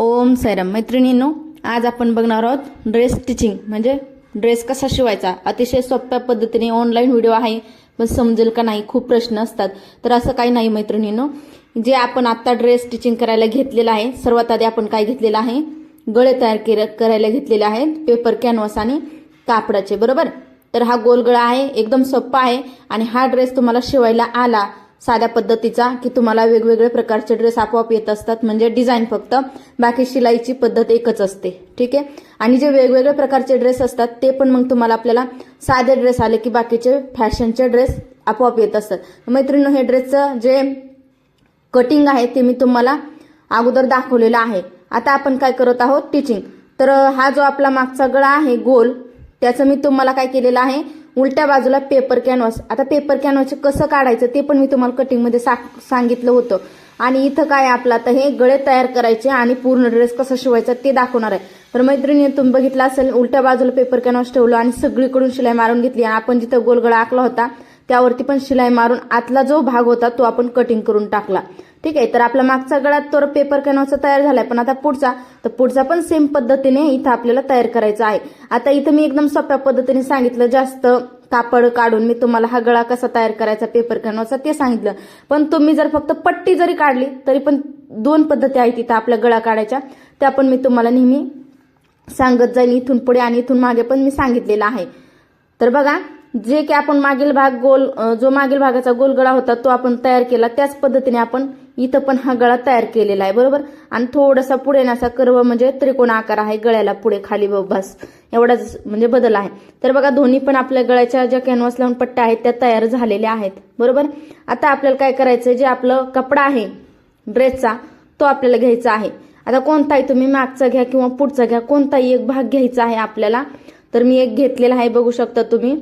ओम साईराम मैत्रिणींनो आज आपण बघणार आहोत ड्रेस स्टिचिंग म्हणजे ड्रेस कसा शिवायचा? अतिशय सोप्या पद्धतीने ऑनलाईन व्हिडिओ आहे पण समजेल का नाही? खूप प्रश्न असतात. तर असं काही नाही मैत्रिणींनो. जे आपण आत्ता ड्रेस स्टिचिंग करायला घेतलेलं आहे सर्वात आधी आपण काय घेतलेलं आहे? गळे तयार करायला घेतलेले आहेत पेपर कॅनव्हास आणि कापडाचे. बरोबर? तर हा गोलगळा आहे एकदम सोप्पा आहे आणि हा ड्रेस तुम्हाला शिवायला आला साध्या पद्धतीचा की तुम्हाला वेगवेगळे प्रकारचे ड्रेस आपोआप येत असतात. म्हणजे डिझाईन फक्त बाकी शिलाईची पद्धत एकच असते. ठीक आहे? आणि जे वेगवेगळे प्रकारचे ड्रेस असतात ते पण मग तुम्हाला आपल्याला साधे ड्रेस आले की बाकीचे फॅशनचे ड्रेस आपोआप येत असतात. मैत्रिणी हे ड्रेसचं जे कटिंग आहे ते मी तुम्हाला अगोदर दाखवलेलं आहे. आता आपण काय करत आहोत? टीचिंग तर हा जो आपला मागचा गळा आहे गोल त्याचं मी तुम्हाला काय केलेलं आहे? उलट्या बाजूला पेपर कॅनव्हास आता पेपर कॅनव्हास कसं काढायचं ते पण मी तुम्हाला कटिंगमध्ये सा सांगितलं होतं. आणि इथं काय आपलं? आता हे गळे तयार करायचे आणि पूर्ण ड्रेस कसा शिवायचा ते दाखवणार आहे. तर मैत्रिणी तुम्ही बघितलं असेल उलट्या बाजूला पेपर कॅनव्हास ठेवलं आणि सगळीकडून शिलाई मारून घेतली. आणि आपण जिथं गोलगळा आखला होता त्यावरती पण शिलाई मारून आतला जो भाग होता तो आपण कटिंग करून टाकला. ठीक आहे तर आपला मागचा गळा तर पेपर कॅनव्हाचा तयार झालाय पण आता पुढचा तर पुढचा पण सेम पद्धतीने इथं आपल्याला तयार करायचा आहे. आता इथं मी एकदम सोप्या पद्धतीने सांगितलं जास्त कापड काढून मी तुम्हाला हा गळा कसा तयार करायचा पेपर कॅनव्हाचा ते सांगितलं. पण तुम्ही जर फक्त पट्टी जरी काढली तरी पण दोन पद्धती आहेत इथं आपल्या गळा काढायच्या. त्या पण मी तुम्हाला नेहमी सांगत जाईल इथून पुढे आणि इथून मागे पण मी सांगितलेलं आहे. तर बघा जे की आपण मागील भाग गोल जो मागील भागाचा गोल गळा होता तो आपण तयार केला. त्याच पद्धतीने आपण इथं पण हा गळा तयार केलेला आहे बरोबर? आणि थोडासा पुढे असा कर्व म्हणजे त्रिकोण आकार आहे गळ्याला पुढे खाली बस. एवढाच म्हणजे बदल आहे. तर बघा दोन्ही पण आपल्या गळ्याच्या ज्या कॅनव्हास लावून पट्ट्या आहेत त्या तयार झालेल्या आहेत बरोबर? आता आपल्याला काय करायचं जे आपलं कपडा आहे ड्रेसचा तो आपल्याला घ्यायचा आहे. आता कोणताही तुम्ही मागचा घ्या किंवा पुढचा घ्या कोणताही एक भाग घ्यायचा आहे आपल्याला तर मी एक घेतलेला आहे बघू शकता तुम्ही.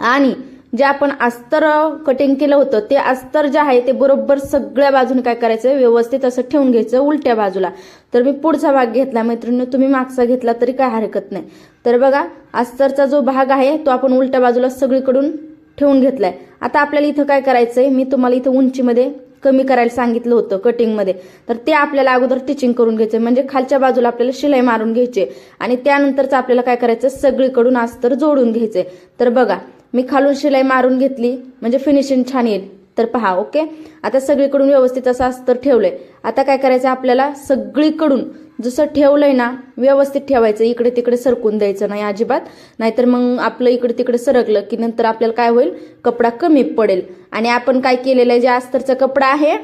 आणि जे आपण अस्तर कटिंग केलं होतं ते अस्तर जे आहे ते बरोबर सगळ्या बाजूने काय करायचं? व्यवस्थित असं ठेवून घ्यायचं उलट्या बाजूला. तर मी पुढचा भाग घेतला. मैत्रिणी तुम्ही मागचा घेतला तरी काय हरकत नाही. तर बघा अस्तरचा जो भाग आहे तो आपण उलट्या बाजूला सगळीकडून ठेवून घेतलाय. आता आपल्याला इथं काय करायचंय? मी तुम्हाला इथं उंचीमध्ये कमी करायला सांगितलं होतं कटिंगमध्ये तर ते आपल्याला अगोदर टिचिंग करून घ्यायचं म्हणजे खालच्या बाजूला आपल्याला शिलाई मारून घ्यायचे. आणि त्यानंतरच आपल्याला काय करायचं सगळीकडून अस्तर जोडून घ्यायचे तर बघा मी खालून शिलाई मारून घेतली म्हणजे फिनिशिंग छान येईल. तर पहा ओके आता सगळीकडून व्यवस्थित असं अस्तर ठेवलंय. आता काय करायचं आपल्याला? सगळीकडून जसं ठेवलंय ना व्यवस्थित ठेवायचं. इकडे तिकडे सरकून द्यायचं नाही अजिबात. नाहीतर मग आपलं इकडे तिकडे सरकलं की नंतर आपल्याला काय होईल? कपडा कमी पडेल. आणि आपण काय केलेलं आहे जे अस्तरचा कपडा आहे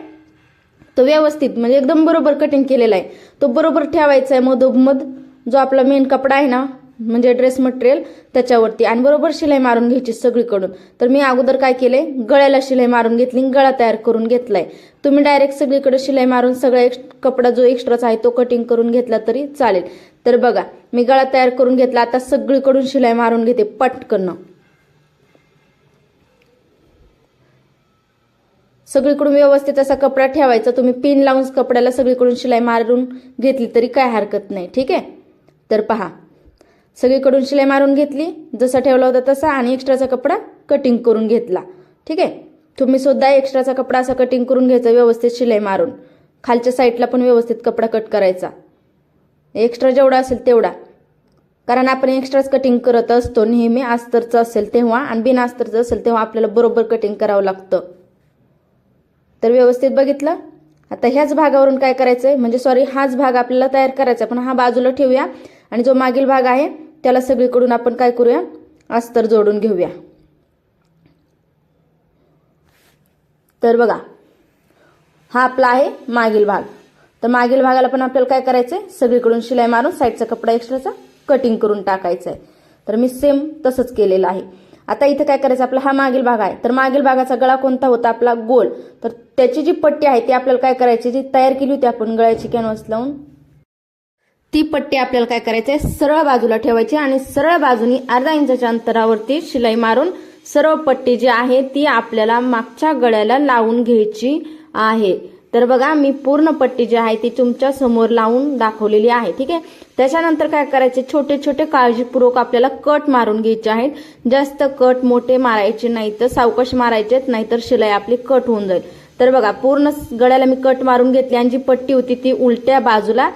तो व्यवस्थित म्हणजे एकदम बरोबर कटिंग केलेला आहे. तो बरोबर ठेवायचा आहे मधोमध. जो आपला मेन कपडा आहे ना म्हणजे ड्रेस मटेरियल त्याच्यावरती. आणि बरोबर शिलाई मारून घ्यायची सगळीकडून. तर मी अगोदर काय केलंय? गळ्याला शिलाई मारून घेतली आणि गळा तयार करून घेतलाय. तुम्ही डायरेक्ट सगळीकडे शिलाई मारून सगळा कपडा जो एक्स्ट्राचा आहे तो कटिंग करून घेतला तरी चालेल. तर बघा मी गळा तयार करून घेतला. आता सगळीकडून शिलाई मारून घेते पटकन. सगळीकडून व्यवस्थित असा कपडा ठेवायचा. तुम्ही पिन लावून कपड्याला सगळीकडून शिलाई मारून घेतली तरी काय हरकत नाही. ठीक आहे? तर पहा. सगळीकडून शिलाई मारून घेतली जसा ठेवला होता तसा आणि एक्स्ट्राचा कपडा कटिंग करून घेतला. ठीक आहे? तुम्ही सुद्धा एक्स्ट्राचा कपडा असा कटिंग करून घ्यायचा व्यवस्थित शिलाई मारून. खालच्या साईडला पण व्यवस्थित कपडा कट करायचा. एक्स्ट्रा जेवढा असेल तेवढा. कारण आपण एक्स्ट्राच कटिंग करत असतो नेहमी अस्तरचं असेल तेव्हा आणि बिन अस्तरचं असेल तेव्हा आपल्याला बरोबर कटिंग करावं लागतं. तर व्यवस्थित बघितलं? आता ह्याच भागावरून काय करायचंय? म्हणजे सॉरी हाच भाग आपल्याला तयार करायचा पण हा बाजूला ठेवूया. आणि जो मागील भाग आहे त्याला सगळीकडून आपण काय करूया? अस्तर जोडून घेऊया. तर बघा हा आपला आहे मागील भाग. तर मागील भागाला पण आपल्याला काय करायचंय? सगळीकडून शिलाई मारून साईडचा कपडा एक्स्ट्राचा कटिंग करून टाकायचा आहे तर मी सेम तसंच केलेलं आहे. आता इथं काय करायचं? आपला हा मागील भाग आहे. तर मागील भागाचा गळा कोणता होता? आपला गोल. तर त्याची जी पट्टी आहे ती आपल्याला काय करायची? जी तयार केली होती आपण गळ्याची कॅनव्हास लावून ती पट्टी आपल्याला काय करायची आहे सरळ बाजूला ठेवायची आणि सरळ बाजूनी अर्धा इंचाच्या अंतरावरती शिलाई मारून सर्व पट्टी जी आहे ती आपल्याला मागच्या गळ्याला लावून घ्यायची आहे. तर बघा मी पूर्ण पट्टी जी आहे ती तुमच्यासमोर लावून दाखवलेली आहे ठीक आहे? त्याच्यानंतर काय करायचे? छोटे छोटे काळजीपूर्वक आपल्याला कट मारून घ्यायचे आहेत. जास्त कट मोठे मारायचे नाही तर सावकाश मारायचे नाहीतर शिलाई आपली कट होऊन जाईल. तर बघा पूर्ण गळ्याला मी कट मारून घेतली आणि जी पट्टी होती ती उलट्या बाजूला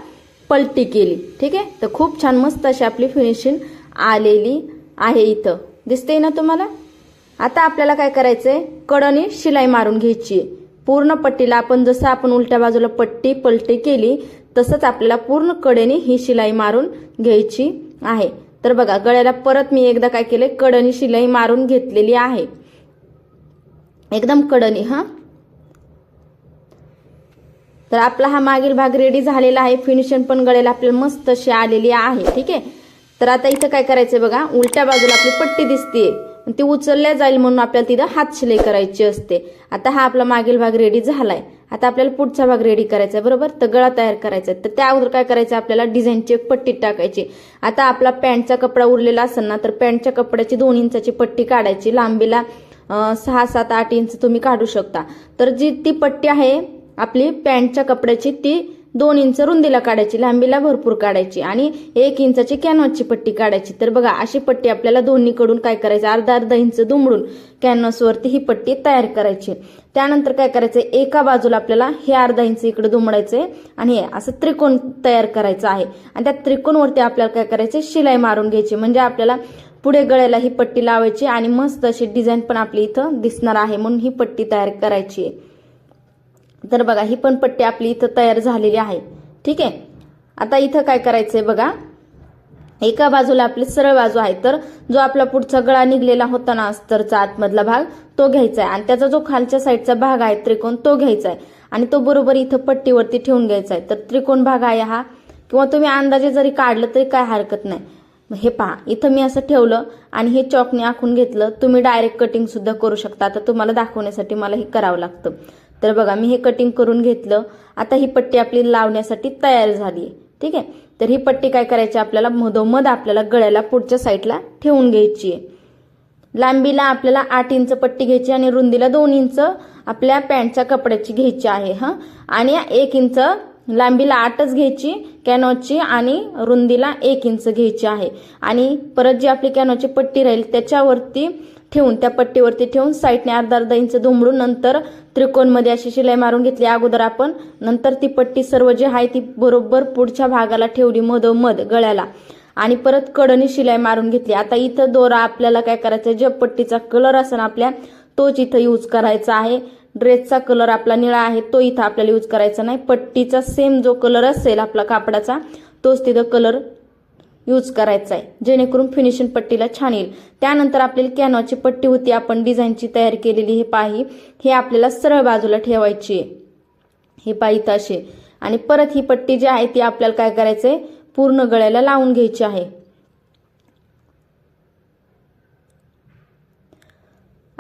पलटी केली. ठीक आहे? तर खूप छान मस्त अशी आपली फिनिशिंग आलेली आहे इथं. दिसते ना तुम्हाला? आता आपल्याला काय करायचंय? कडनी शिलाई मारून घ्यायची. आहे पूर्ण पट्टीला आपण जसं आपण उलट्या बाजूला पट्टी पलटी केली तसंच आपल्याला पूर्ण कडेने ही शिलाई मारून घ्यायची आहे. तर बघा गळ्याला परत मी एकदा काय केलंय? कडनी शिलाई मारून घेतलेली आहे. एकदम कडनी हा? तर आपला हा मागील भाग रेडी झालेला आहे. फिनिशिंग पण गळेला. आपल्याला मस्त अशी आलेली आहे. ठीक आहे? तर आता इथं काय करायचं बघा? उलट्या बाजूला आपली पट्टी दिसते ती उचलल्या जाईल म्हणून आपल्याला तिथं हात शिलाई करायची असते. आता हा आपला मागील भाग रेडी झालाय. आता आपल्याला पुढचा भाग रेडी करायचा आहे. बरोबर? तर गळा तयार करायचा आहे. तर त्या अगोदर काय करायचं? आपल्याला डिझाईनची एक पट्टी टाकायची. आता आपला पॅन्टचा कपडा उरलेला असेल ना तर पॅन्टच्या कपड्याची दोन इंचाची पट्टी काढायची. लांबीला सहा सात आठ इंच तुम्ही काढू शकता. तर जी ती पट्टी आहे आपली पॅन्टच्या कपड्याची ती दोन इंच रुंदीला काढायची लांबीला भरपूर काढायची आणि एक इंचाची कॅनव्हासची पट्टी काढायची. तर बघा अशी पट्टी आपल्याला दोन्हीकडून काय करायचं? अर्धा अर्धा इंच दुमडून कॅनव्हासवरती ही पट्टी तयार करायची. त्यानंतर काय करायचं एका बाजूला आपल्याला हे अर्धा इंच इकडे दुमडायचंय आणि हे असं त्रिकोण तयार करायचं आहे. आणि त्या त्रिकोणवरती आपल्याला काय करायचं शिलाई मारून घ्यायची. म्हणजे आपल्याला पुढे गळ्याला ही पट्टी लावायची आणि मस्त अशी डिझाईन पण आपली इथं दिसणार आहे म्हणून ही पट्टी तयार करायची आहे. तर बघा ही पण पट्टी आपली इथं तयार झालेली आहे. ठीक आहे? आता इथं काय करायचंय बघा? एका बाजूला आपली सरळ बाजू आहे तर जो आपला पुढचा गळा निघलेला होता ना अस्तरचा आतमधला भाग तो घ्यायचा आहे आणि त्याचा जो खालच्या साईडचा भाग आहे त्रिकोण तो घ्यायचा आहे आणि तो बरोबर इथं पट्टीवरती ठेवून घ्यायचा आहे तर त्रिकोण भाग आहे हा. किंवा तुम्ही अंदाजे जरी काढलं तरी काय हरकत नाही. हे पहा इथं मी असं ठेवलं आणि हे चॉकने आखून घेतलं. तुम्ही डायरेक्ट कटिंग सुद्धा करू शकता. आता तुम्हाला दाखवण्यासाठी मला हे करावं लागतं. तर बघा मी हे कटिंग करून घेतलं. आता ही पट्टी आपली लावण्यासाठी तयार झाली आहे. ठीक आहे? तर ही पट्टी काय करायची आपल्याला? मधोमध आपल्याला गळ्याला पुढच्या साईडला ठेवून घ्यायची आहे. लांबीला आपल्याला आठ इंच पट्टी घ्यायची आणि रुंदीला दोन इंच आपल्या पॅन्टच्या कपड्याची घ्यायची आहे हा? आणि एक इंच लांबीला आठच घ्यायची कॅनोची आणि रुंदीला एक इंच घ्यायची आहे. आणि परत जी आपली कॅनोची पट्टी राहील त्याच्यावरती ठेवून त्या पट्टीवरती ठेवून साईडने अर्धा अर्धा इंच दुमडून नंतर त्रिकोणमध्ये अशी शिलाई मारून घेतली अगोदर आपण. नंतर ती पट्टी सर्व जी आहे ती बरोबर पुढच्या भागाला ठेवली मधोमध गळ्याला. आणि परत कडनी शिलाई मारून घेतली. आता इथं दोरा आपल्याला काय करायचं जे पट्टीचा कलर असेल आपल्या तोच इथं यूज करायचा आहे. ड्रेसचा कलर आपला निळा आहे तो इथं आपल्याला यूज करायचा नाही. पट्टीचा सेम जो कलर असेल आपला कापडाचा तोच तिथं कलर यूज करायचा आहे जेणेकरून फिनिशिंग पट्टीला छान येईल. त्यानंतर आपल्याला कॅनॉची पट्टी होती. आपण डिझाईनची तयार केलेली हे पाही. हे आपल्याला सरळ बाजूला ठेवायची आहे. हे पाही असे आणि परत ही पट्टी जी आहे ती आपल्याला काय करायचंय? पूर्ण गळ्याला लावून घ्यायची आहे.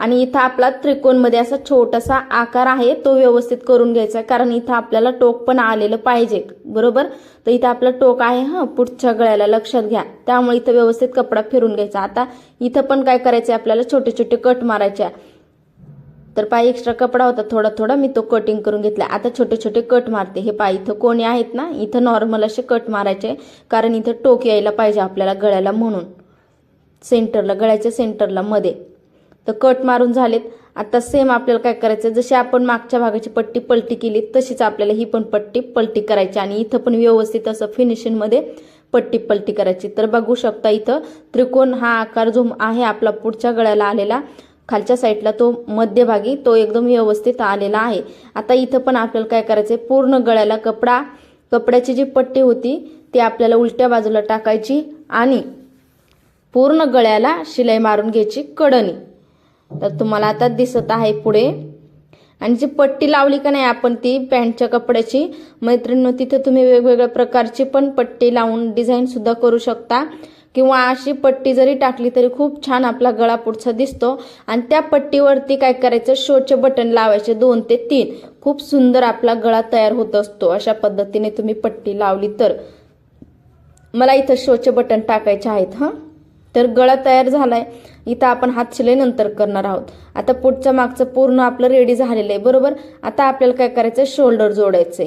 आणि इथं आपला त्रिकोणमध्ये असा छोटासा आकार आहे तो व्यवस्थित करून घ्यायचा कारण इथं आपल्याला टोक पण आलेलं पाहिजे बरोबर? तर इथं आपलं टोक आहे हा पुढच्या गळ्याला लक्षात घ्या. त्यामुळे इथं व्यवस्थित कपडा फिरून घ्यायचा. आता इथं पण काय करायचं आपल्याला? छोटे छोटे कट मारायचे. तर पाय एक्स्ट्रा कपडा होता थोडा थोडा मी तो कटिंग करून घेतला. आता छोटे छोटे कट मारते. हे पाय इथं कोणी आहेत ना इथं नॉर्मल असे कट मारायचे कारण इथं टोक यायला पाहिजे आपल्याला गळ्याला म्हणून. सेंटरला गळ्याच्या सेंटरला मध्ये. तर कट मारून झालेत. आता सेम आपल्याला काय करायचं जशी आपण मागच्या भागाची पट्टी पलटी केली तशीच आपल्याला ही पण पट्टी पलटी करायची आणि इथं पण व्यवस्थित असं फिनिशिंगमध्ये पट्टी पलटी करायची. तर बघू शकता इथं त्रिकोण हा आकार जो आहे आपला पुढच्या गळ्याला आलेला खालच्या साईडला तो मध्यभागी तो एकदम व्यवस्थित आलेला आहे. आता इथं पण आपल्याला काय करायचं पूर्ण गळ्याला कपडा कपड्याची जी पट्टी होती ती आपल्याला उलट्या बाजूला टाकायची आणि पूर्ण गळ्याला शिलाई मारून घ्यायची कडणी तर तुम्हाला आता दिसत आहे पुढे. आणि जी पट्टी लावली का नाही आपण ती पॅन्टच्या कपड्याची मैत्रिणी तिथे तुम्ही वेगवेगळ्या प्रकारची पण पट्टी लावून डिझाईन सुद्धा करू शकता. किंवा अशी पट्टी जरी टाकली तरी खूप छान आपला गळा पुढचा दिसतो. आणि त्या पट्टीवरती काय करायचं शोचे बटन लावायचे दोन ते तीन. खूप सुंदर आपला गळा तयार होत असतो अशा पद्धतीने तुम्ही पट्टी लावली तर. मला इथं शोचे बटन टाकायचे आहेत हां. तर गळा तयार झालाय. इथं आपण हात शिलाई नंतर करणार आहोत. आता पुढचं मागचं पूर्ण आपलं रेडी झालेलं आहे बरोबर? आता आपल्याला काय करायचं शोल्डर जोडायचंय.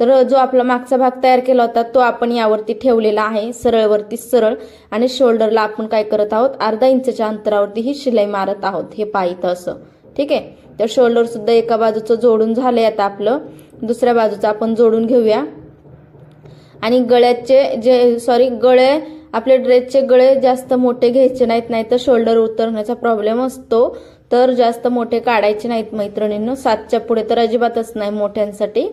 तर जो आपला मागचा भाग तयार केला होता तो आपण यावरती ठेवलेला आहे सरळवरती सरळ. आणि शोल्डरला आपण काय करत आहोत? अर्धा इंचच्या अंतरावरती ही शिलाई मारत आहोत. हे पाहित असं. ठीक आहे? तर शोल्डर सुद्धा एका बाजूचं जोडून झालंय आता आपलं. दुसऱ्या बाजूचं आपण जोडून घेऊया. आणि गळ्याचे जे सॉरी गळे आपले ड्रेसचे गळे जास्त मोठे घ्यायचे नाहीत नाही तर शोल्डर उतरण्याचा प्रॉब्लेम असतो. तर जास्त मोठे काढायचे नाहीत मैत्रिणींनो. सातच्या पुढे तर अजिबातच नाही मोठ्यांसाठी.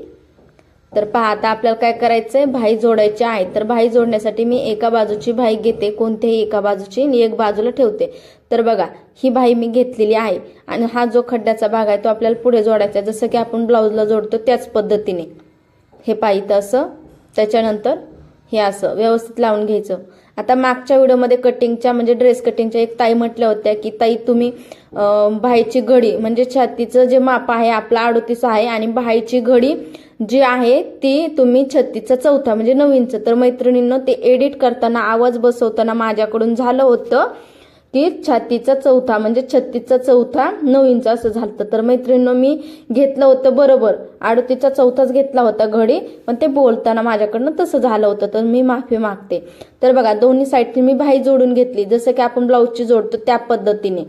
तर पहा आता आपल्याला काय करायचंय? भाई जोडायचे आहे. तर भाई जोडण्यासाठी मी एका बाजूची भाई घेते कोणत्याही एका बाजूची आणि एक बाजूला ठेवते. तर बघा ही भाई मी घेतलेली आहे. आणि हा जो खड्ड्याचा भाग आहे तो आपल्याला पुढे जोडायचा आहे. जसं की आपण ब्लाऊजला जोडतो त्याच पद्धतीने. हे पाहिजे असं त्याच्यानंतर हे असं व्यवस्थित लावून घ्यायचं. आता मागच्या व्हिडिओमध्ये कटिंगच्या म्हणजे ड्रेस कटिंगच्या एक ताई म्हटल्या होत्या की ताई तुम्ही बाहेरची घडी म्हणजे छातीचं जे माप आहे आपला अडोतीस आहे आणि बाहेरची घडी जी आहे ती तुम्ही छत्तीचा चौथा म्हणजे नवीनचं. तर मैत्रिणींना ते एडिट करताना आवाज बसवताना माझ्याकडून झालं होतं. की छातीचा चौथा म्हणजे छत्तीसचा चौथा नऊ इंच असं झालं तर मैत्रिणीनं मी घेतलं होतं बरोबर. अडतीचा चौथाच घेतला होता घडी पण ते बोलताना माझ्याकडनं तसं झालं होतं तर मी माफी मागते. तर बघा दोन्ही साईडची मी भाई जोडून घेतली. जसं की आपण ब्लाऊजची जोडतो त्या पद्धतीने.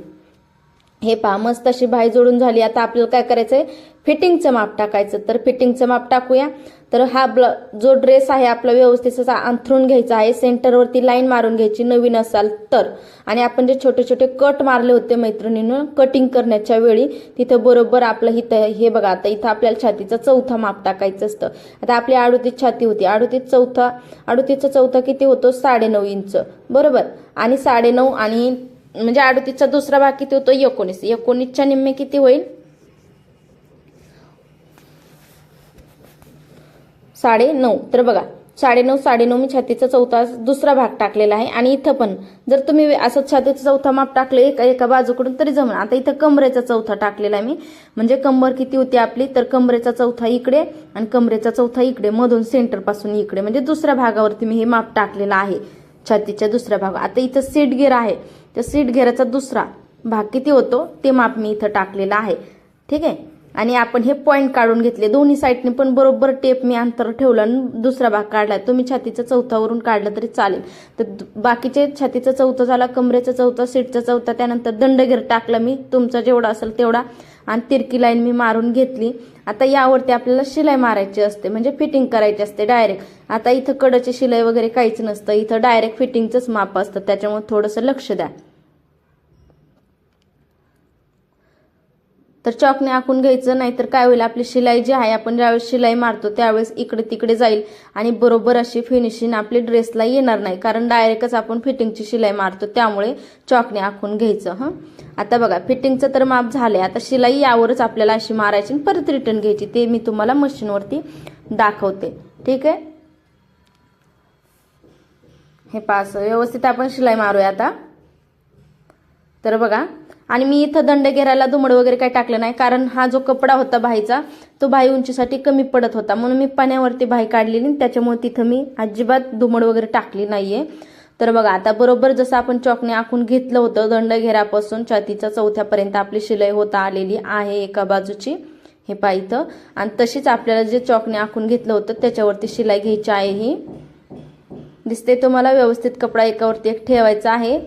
हे पहा मस्त अशी भाई जोडून झाली. आता आपल्याला काय करायचंय? फिटिंगचं माप टाकायचं. तर फिटिंगचं माप टाकूया. तर हा ब्ल जो ड्रेस आहे आपला व्यवस्थित असा अंथरून घ्यायचा आहे. सेंटरवरती लाईन मारून घ्यायची नवीन असाल तर. आणि आपण जे छोटे छोटे कट मारले होते मैत्रिणीनं कटिंग करण्याच्या वेळी तिथं बरोबर आपलं इथं हे बघा आता इथं आपल्याला छातीचा चौथा माप टाकायचं असतं. आता आपली अडुतीत छाती होती. आडुतीत चौथा अडुतीचा चौथा किती होतो? साडेनऊ इंच. बरोबर? आणि साडेनऊ आणि म्हणजे आडुतीचा दुसरा भाग किती होतो? एकोणीस. एकोणीसच्या निम्मे किती होईल? साडे नऊ तर बघा साडेनऊ साडेनऊ मी छातीचा चौथा दुसरा भाग टाकलेला आहे. आणि इथं पण जर तुम्ही असं छातीचा चौथा माप टाकले एका एका बाजूकडून तरी जमलं. आता इथं कमरेचा चौथा टाकलेला आहे मी. म्हणजे कंबर किती होती आपली? तर कमरेचा चौथा इकडे आणि कमरेचा चौथा इकडे मधून सेंटरपासून इकडे. म्हणजे दुसऱ्या भागावरती मी हे माप टाकलेलं आहे छातीच्या दुसऱ्या भाग. आता इथं सीट गेअर आहे. त्या सीट घेराचा दुसरा भाग किती होतो? ते माप मी इथं टाकलेला आहे. ठीक आहे? आणि आपण हे पॉईंट काढून घेतले. दोन्ही साईडने पण बरोबर टेप मी अंतर ठेवलं आणि दुसरा भाग काढला. तुम्ही छातीचा चौथावरून काढला तरी चालेल. तर दु- बाकीचे छातीचा चौथा झाला कमरेचा चौथा सीटचा चौथा त्यानंतर दंडगीर टाकला मी. तुमचा जेवढा असेल तेवढा. आणि तिरकी लाईन मी मारून घेतली. आता यावरती आपल्याला शिलाई मारायची असते. म्हणजे फिटिंग करायची असते डायरेक्ट आता इथं कडची शिलाई वगैरे काहीच नसतं. इथं डायरेक्ट फिटिंगचंच माप असतं. त्याच्यामुळे थोडंसं लक्ष द्या. तर चॉकने आखून घ्यायचं नाहीतर काय होईल? आपली शिलाई जी आहे आपण ज्यावेळेस शिलाई मारतो त्यावेळेस इकडे तिकडे जाईल आणि बरोबर अशी फिनिशिंग आपली ड्रेसला येणार नाही. कारण डायरेक्टच आपण फिटिंगची शिलाई मारतो त्यामुळे चॉकने आखून घ्यायचं हं? आता बघा फिटिंगचं तर माप झालंय. आता शिलाई यावरच आपल्याला अशी मारायची आणि परत रिटर्न घ्यायची. ते मी तुम्हाला मशीनवरती दाखवते. ठीक आहे? हे पास व्यवस्थित आपण शिलाई मारूया आता. तर बघा आणि मी इथं दंड घेरायला दुमड वगैरे काही टाकलं नाही कारण हा जो कपडा होता भाईचा तो भाई उंचीसाठी कमी पडत होता. म्हणून मी पाण्यावरती भाई काढलेली आणि त्याच्यामुळे तिथं मी अजिबात दुमड वगैरे टाकली नाहीये. तर बघा आता बरोबर जसं आपण चॉकने आखून घेतलं होतं दंड घेरापासून छातीच्या चौथ्यापर्यंत आपली शिलाई होता आलेली आहे एका बाजूची हे पा इथं. आणि तशीच आपल्याला जे चॉकने आखून घेतलं होतं त्याच्यावरती शिलाई घ्यायची आहे ही. दिसते तुम्हाला व्यवस्थित कपडा एकावरती एक ठेवायचा आहे.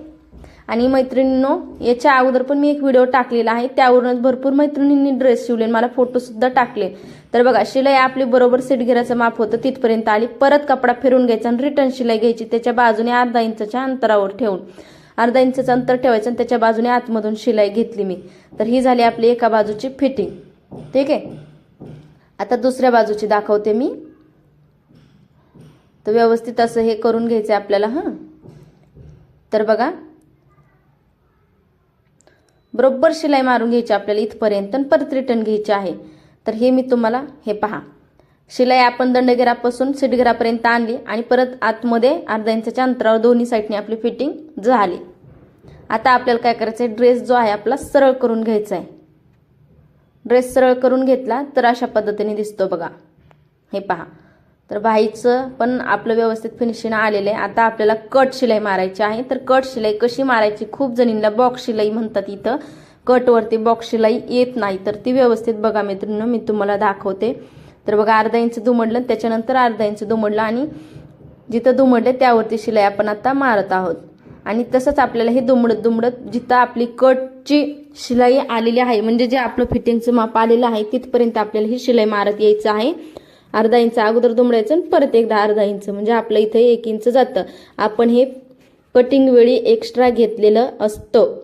आणि मैत्रिणींनो याच्या अगोदर पण मी एक व्हिडिओ टाकलेला आहे. त्यावरूनच भरपूर मैत्रिणींनी ड्रेस शिवले मला फोटो सुद्धा टाकले. तर बघा शिलाई आपली बरोबर सीटगिराचं माप होतं तिथपर्यंत आली. परत कपडा फिरून घ्यायचा आणि रिटर्न शिलाई घ्यायची. त्याच्या बाजूने अर्धा इंचच्या अंतरावर ठेवून. अर्धा इंचचं अंतर ठेवायचं आणि त्याच्या बाजूने आतमधून शिलाई घेतली मी. तर ही झाली आपली एका बाजूची फिटिंग ठीक आहे? आता दुसऱ्या बाजूची दाखवते मी. तर व्यवस्थित असं हे करून घ्यायचं आपल्याला हां? तर बघा बरोबर शिलाई मारून घ्यायची आपल्याला इथपर्यंत आणि परत रिटर्न घ्यायची आहे. तर हे मी तुम्हाला हे पहा. शिलाई आपण दंडगिरापासून सिडगिरापर्यंत आणली आणि परत आतमध्ये अर्धा इंचाच्या अंतरावर दोन्ही साईडने आपली फिटिंग झाली. आता आपल्याला काय करायचं आहे ड्रेस जो आहे आपला सरळ करून घ्यायचा आहे ड्रेस सरळ करून घेतला तर अशा पद्धतीने दिसतो बघा. हे पहा. तर बाईचं पण आपलं व्यवस्थित फिनिशिंग आलेलं आहे आता आपल्याला कट शिलाई मारायची आहे. तर कट शिलाई कशी मारायची? खूप जणींना बॉक्स शिलाई म्हणतात इथं. कटवरती बॉक्स शिलाई येत नाही. तर ती व्यवस्थित बघा मित्रांनो मी तुम्हाला दाखवते. तर बघा अर्धा इंच दुमडलं त्याच्यानंतर अर्धा इंच दुमडलं आणि जिथं दुमडले त्यावरती शिलाई आपण आता मारत आहोत. आणि तसंच आपल्याला हे दुमडत दुमडत जिथं आपली कटची शिलाई आलेली आहे म्हणजे जे आपलं फिटिंगचं माप आलेलं आहे तिथपर्यंत आपल्याला ही शिलाई मारत यायचं आहे. अर्धा इंच अगोदर दुमडायचं आणि परत एकदा अर्धा इंच. म्हणजे आपलं इथे एक इंच जातं. आपण हे कटिंग वेळी एक्स्ट्रा घेतलेलं असतं.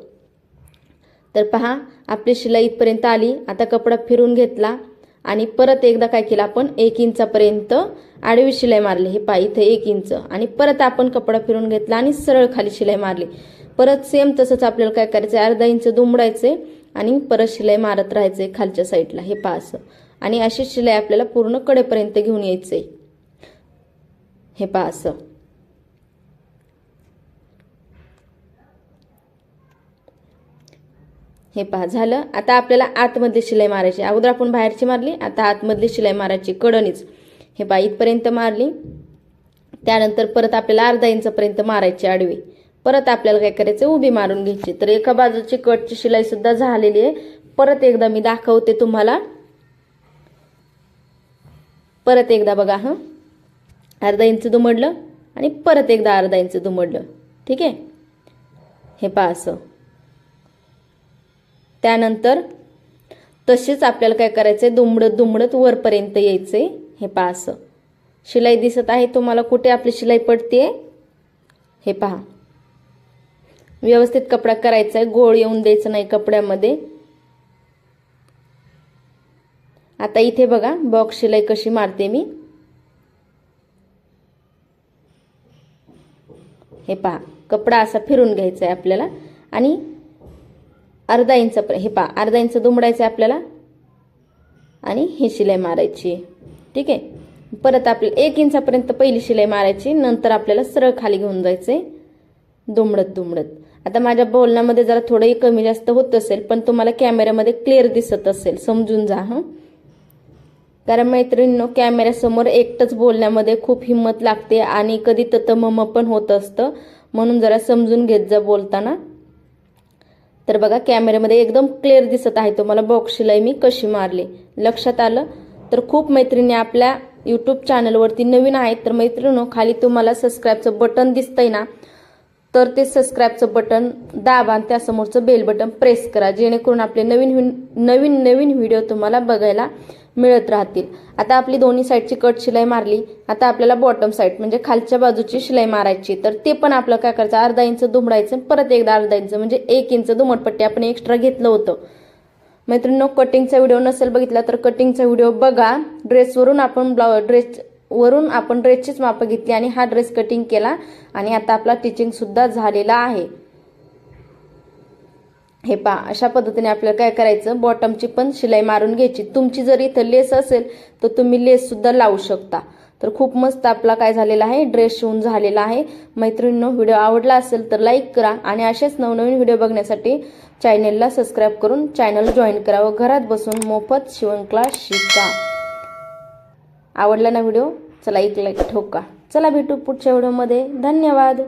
तर पहा आपली शिलाई इथपर्यंत आली. आता कपडा फिरून घेतला. आणि परत एकदा काय केलं आपण? एक इंचापर्यंत आडवी शिलाई मारली. हे पाय इथे एक इंच. आणि परत आपण कपडा फिरून घेतला आणि सरळ खाली शिलाई मारली. परत सेम तसंच आपल्याला काय करायचं अर्धा इंच दुमडायचे आणि परत शिलाई मारत राहायचे खालच्या साईडला हे पहा असं. आणि अशी शिलाई आपल्याला पूर्ण कडेपर्यंत घेऊन यायचं आहे हे पहा असं. हे पहा झालं. आता आपल्याला आतमधली शिलाई मारायची. अगोदर आपण बाहेरची मारली आता आतमधली शिलाई मारायची. कडणीच. हे पहा इथपर्यंत मारली. त्यानंतर परत आपल्याला अर्धा इंचपर्यंत मारायची आडवी. परत आपल्याला काय करायचं? उभी मारून घ्यायची. तर एका बाजूची कटची शिलाई सुद्धा झालेली आहे. परत एकदा मी दाखवते तुम्हाला. परत एकदा बघा हं? अर्धा इंच दुमडलं आणि परत एकदा अर्धा इंच दुमडलं. ठीक आहे? हे पहा असं. त्यानंतर तसेच आपल्याला काय करायचंय? दुमडत दुमडत वरपर्यंत यायचंय. हे पहा असं. शिलाई दिसत आहे तुम्हाला कुठे? आपली शिलाई पडते हे पहा. व्यवस्थित कपडा करायचा आहे गोळ येऊन द्यायचं नाही कपड्यामध्ये. आता इथे बघा बॉक्स शिलाई कशी मारते मी. हे पहा कपडा असा फिरून घ्यायचा आहे आपल्याला. आणि अर्धा इंच हे पहा अर्धा इंच दुमडायचं आहे आपल्याला. आणि ही शिलाई मारायची. ठीक आहे? परत आपली एक इंचापर्यंत पहिली शिलाई मारायची नंतर आपल्याला सरळ खाली घेऊन जायचंय. दुमडत दुमडत. आता माझ्या बोलण्यामध्ये जरा थोडंही कमी जास्त होत असेल पण तुम्हाला कॅमेऱ्यामध्ये क्लिअर दिसत असेल समजून जा हां. कारण मैत्रिणींनो कॅमेऱ्यासमोर एकटंच बोलण्यामध्ये खूप हिंमत लागते आणि कधी ततमम पण होत असतं. म्हणून जरा समजून घेत जा बोलताना. तर बघा कॅमेऱ्यामध्ये एकदम क्लिअर दिसत आहे. तुम्हाला बॉक्सशिलाई मी कशी मारली? लक्षात आलं? तर खूप मैत्रिणी आपल्या यूट्यूब चॅनलवरती नवीन आहेत. तर मैत्रिणीनो खाली तुम्हाला सबस्क्राईबचं बटन दिसतंय ना? तर ते सबस्क्राईबचं बटन दाबा आणि त्यासमोरचं बेल बटन प्रेस करा जेणेकरून आपले नवीन नवीन नवीन व्हिडिओ तुम्हाला बघायला मिळत राहतील. आता आपली दोन्ही साईडची कट शिलाई मारली. आता आपल्याला बॉटम साईड म्हणजे खालच्या बाजूची शिलाई मारायची तर ते पण आपलं काय करायचं? अर्धा इंच दुमडायचं परत एकदा अर्धा इंच म्हणजे एक इंच दुमटपट्टी आपण एक्स्ट्रा घेतलं होतं. मैत्रिणींनो कटिंगचा व्हिडिओ नसेल बघितला तर कटिंगचा व्हिडिओ बघा. ड्रेसवरून आपण ब्लाउ ड्रेस वरून आपण ड्रेसचीच मापं घेतली आणि हा ड्रेस कटिंग केला आणि आता आपला टिचिंग सुद्धा झालेला आहे. हे पा अशा पद्धतीने आपल्याला काय करायचं? बॉटमची पण शिलाई मारून घ्यायची. तुमची जर इथं लेस असेल तर तुम्ही लेससुद्धा लावू शकता. तर खूप मस्त आपला काय झालेला आहे? ड्रेस शिवून झालेला आहे. मैत्रिणींनो व्हिडिओ आवडला असेल तर लाईक करा आणि असेच नवनवीन व्हिडिओ बघण्यासाठी चॅनेलला सबस्क्राईब करून चॅनल जॉईन करा व घरात बसून मोफत शिवण क्लास शिका. आवडला ना व्हिडिओ? चला एक लाईक ठोका. चला भेटू पुढच्या व्हिडिओमध्ये. धन्यवाद.